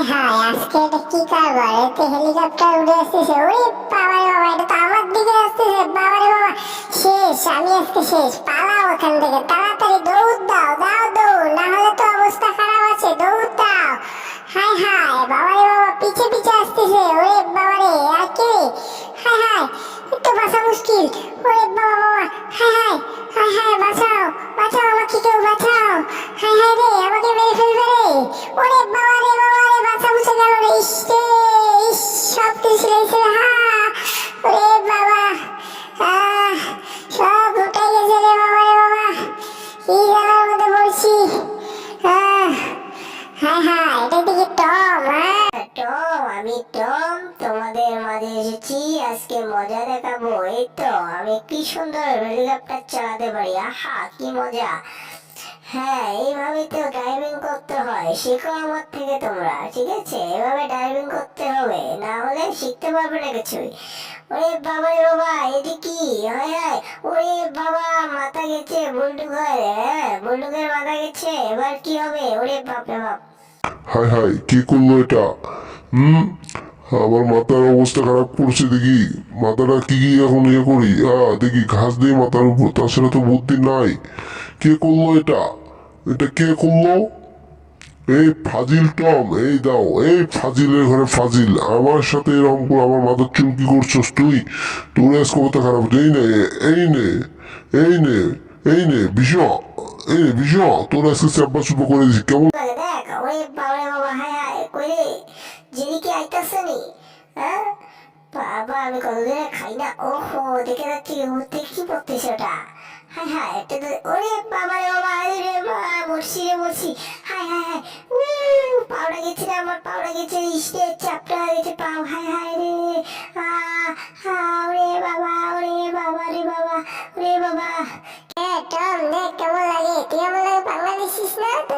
হ্যাঁ আজকে এটা কি বাবা এটা তো আমার আসতেছে বাবারে বাবা শেষ আমি আজকে শেষ পালাও ওখান থেকে তাড়াতাড়ি দৌড় দাও দাও না হলে তো অবস্থা খারাপ আছে দৌড় দাও হাই হাই বাবারে বাবা পিছে পিছে আসতেছে ওরে বাবারে আর কে হাই হাই মুশকিল ওরে বাবা বাবা হাই হাই হাই হাই বাঁচাও বাঁচাও আমাকে কেউ, বাঁচাও। হাই হাই রে, আমাকে মেরে ফেলবে রে। ওরে বাবা রে বাবা রে মজা দেখাবো, এই তো। আমি কি সুন্দর হেলিকপ্টার চালাতে পারি, আহা, কি মজা। হ্যাঁ এইভাবে তো ড্রাইভিং করতে হয়, শেখো আমার থেকে তোমরা, ঠিক আছে? এভাবে ড্রাইভিং করতে হবে, না হলে শিখতে পারবে না কিছুই। ওরে বাবা রে বাবা, এটি কি? হয় হায়, ওরে বাবা, মাথা গেছে বুলডুগের হ্যাঁ বুলডুগের মাথা গেছে, এবার কি হবে? ওরে বাপরে বাপ। হাই হাই কে করল এটা? হুম? আমার মাথার অবস্থা খারাপ করছে দেখি। মাথাটা কি কি এখন ইয়ে করি? আহ দেখি, ঘাস দিয়ে মাথার উপর, তাছাড়া তো বুদ্ধি নাই। কে করল এটা? এটা কে করল? এই ফাজিল টম, এই দাও, এই ফাজিলের ঘরে ফাজিল। আমার সাথে এরকম করে আমার মাথার চুল কি করছস তুই? তোর আজ কবতা খারাপ। এই নে এই নে এই নে এই নে বিষ এই নে বিষ তোর আজকে চাপ্পা চুপা করে দিছি। কেমন? দেখ ওরে বাবারে বাবা, হায় হায়, কই রে? জিনিকে আইতাছে নি? হ্যাঁ? বাবা, আমি কতদিন খাই না? ওহো, দেখে যাচ্ছি ঘুরতে কি পড়তেছে ওটা? হায় হায় এটা তো, ওরে বাবারে বাবা রে বাবা মরছি রে, মরছি। হায় হায় হায় পাউডা গেছে রে আমার পাউডা গেছে ইস্টে চাপটা গেছে, পাও, হায় হায় রে। হা, ওরে বাবা ওরে বাবা রে বাবা, ওরে বাবা। এ, টম, দেখ, কেমন লাগে? তুই আমার লাগে বাংলা দিছিস না? তো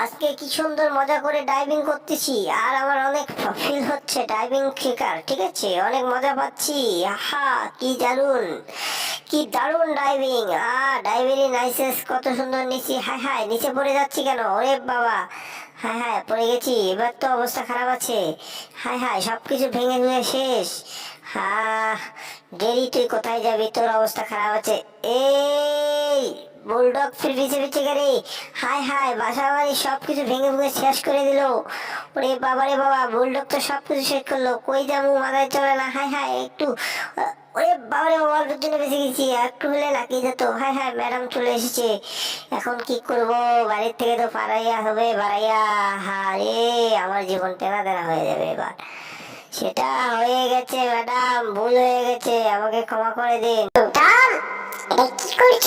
আজকে কি সুন্দর মজা করে ডাইভিং করতেছি। আর আমার অনেক ফিল হচ্ছে ডাইভিং শেখার ঠিক আছে? অনেক মজা পাচ্ছি। আহা, কি দারুণ কি দারুণ ডাইভিং আ ডাইভিং নাইসেস কত সুন্দর নিচে, হায় হায়, নিচে পড়ে যাচ্ছি কেন? ওরে বাবা। হায় হায়, পড়ে গেছি, এবার তো অবস্থা খারাপ আছে। হায় হায় সব কিছু ভেঙে ভেঙে শেষ। হা ডেরি তুই কোথায় যাবি? তোর অবস্থা খারাপ আছে। এই বুলডগ ফির পিছে পিছে গেলে হায় হায় বাসা বাড়ি সব কিছু ভেঙে ভেঙে শেষ করে দিল। ওরে বাবা রে বাবা বুলডগ তো সব কিছু শেষ করল। কই যাব, মাথায় চলে না, হায় হায়, একটু ওরে বাবা রে বাবা, অল্পের জন্য বেঁচে গেছি, একটু হলে লাকিয়ে যেত। হায় হায়, ম্যাডাম চলে এসেছে। এখন কি করব? বাড়ির থেকে তো পাড়াইয়া হবে, বাড়াইয়া হারে আমার জীবন তেনা তেনা হয়ে যাবে এবার। সেটা হয়ে গেছে, ম্যাডাম, ভুল হয়ে গেছে, আমাকে ক্ষমা করে দিন। কি করছ?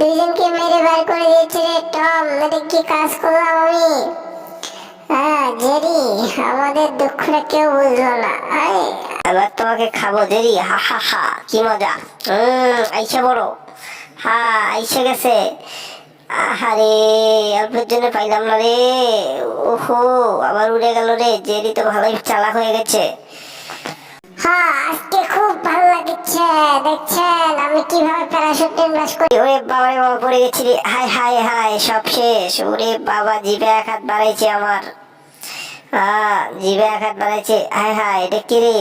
দুইজনকে মেরে বার করে দিয়েছে রে টম এটা কি কাজ করলাম আমি? হ্যাঁ জেরি আমাদের দুঃখটা কেউ বুঝলো না। আরে এবার তোমাকে খাব জেরি হা হা হা কি মজা। হুম আইসে বড় হ্যাঁ আইসে গেছে। আহারে অল্পের জন্য পাইলাম না রে। ওহো আবার উড়ে গেল রে। জেরি তো ভালোই চালাক হয়ে গেছে। হ্যাঁ আজকে খুব ভালো লাগছে দেখছেন? কীভাবে প্যারাশুট ইনভেস্ট করি? ওরে বাবা রে বাবা পড়ে গেছি রে। হাই হাই হাই সব শেষ। ওরে বাবা জিভে এক হাত বাড়াইছে আমার। হ্যাঁ জিভে এক হাত বাড়াইছে। হাই হাই এটা কি রে?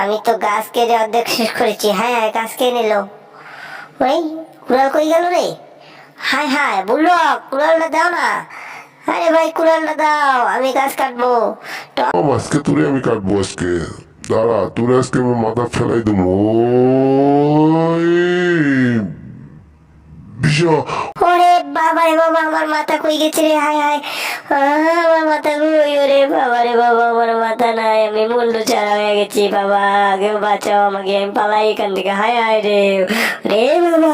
আমি তো গাছ কেটে অর্ধেক শেষ করেছি। হাই হাই গাছ কে নিল? ওই কুড়াল কই গেল রে? হাই হাই বলল কুড়ালটা দাও না। আরে ভাই কুড়ালটা দাও আমি গাছ কাটবো। আজকে তোরে আমি কাটবো আজকে। দাঁড়া, তোরে আজকে আমি মাথা ফেলাই দেবো। বাবা রে বাবা, আমার মাথা গেছে রে? হায় হায়। মাথা ওরে বাবা রে বাবা, আমার মাথা নাই, আমি হয়ে গেছি। বাবা বাঁচাও আমাকে, আমি পালাই এখান থেকে। হায় হায় রে। রে বাবা